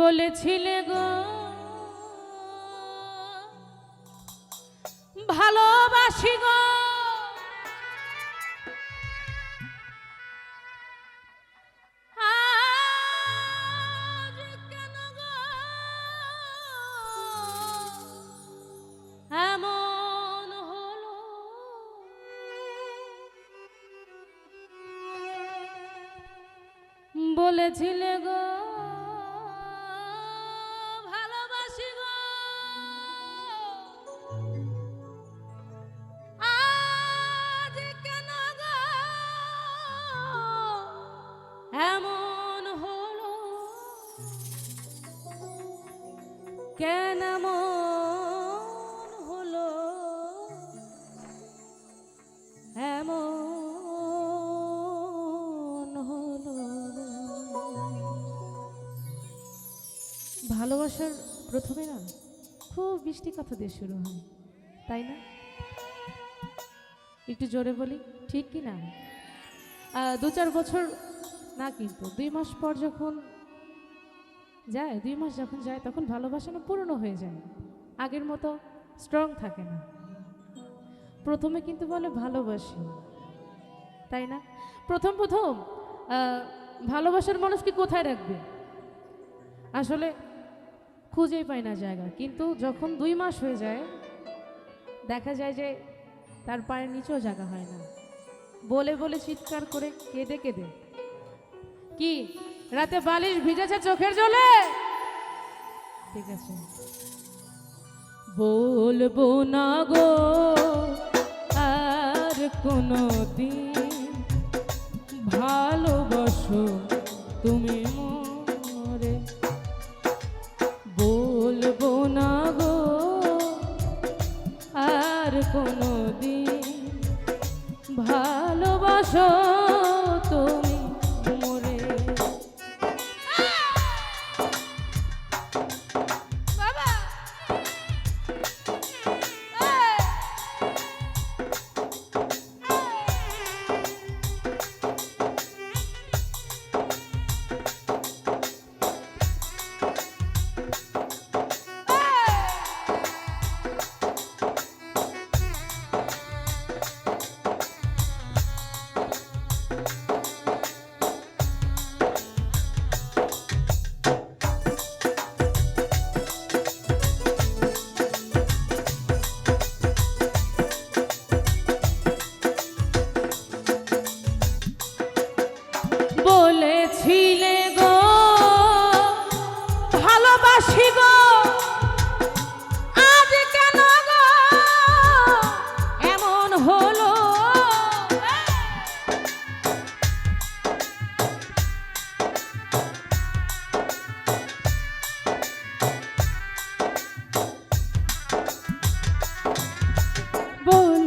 বলেছিলে গো ভালোবাসি গো। বলেছিলে গো কেন এমন হলো এমন হলো ভালোবাসার প্রথমে না খুব বৃষ্টি কথা দিয়ে শুরু হয়, তাই না? একটু জোরে বলি, ঠিক কি না? দু চার বছর না কিন্তু, দুই মাস পর যখন যায়, দুই মাস যখন যায়, তখন ভালোবাসা না পুরনো হয়ে যায়। আগের মতো স্ট্রং থাকে না। প্রথমে কিন্তু বলে ভালোবাসি। তাই না? প্রথম প্রথম ভালোবাসার মানুষকে কোথায় রাখবে? আসলে খুঁজেই পায় না জায়গা। কিন্তু যখন দুই মাস হয়ে যায়, দেখা যায় যে তার পায়ের নিচেও জায়গা হয় না। বলে বলে চিৎকার করে কেঁদে কেঁদে। কি? রাতে বালিশ ভিজেছে চোখের জলে। ঠিক আছে। বলব না গো, আর কোনো দিন ভালোবাসো তুমি মরে। বলব না গো, আর কোনো দিন ভালোবাসো বলেছিলে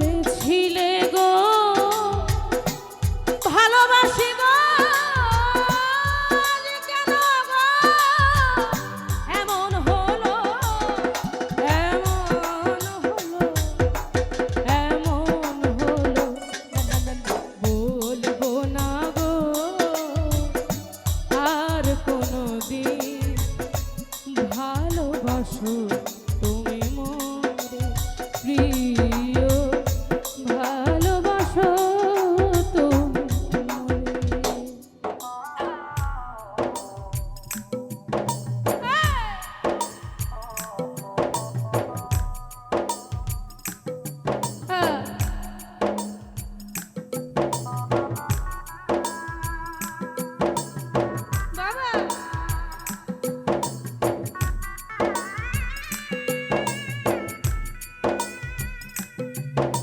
ভালোবাসা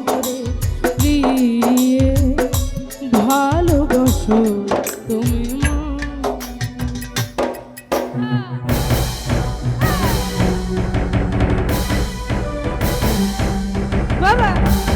বাবা।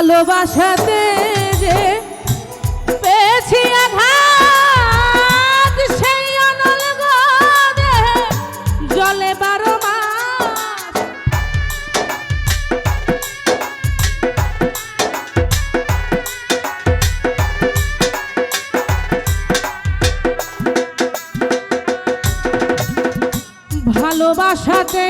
ভালোবাসাতে যে পেয়েছি আঘাত সেই অনল দেহে জলে বারো ভালোবাসাতে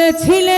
বলেছিলে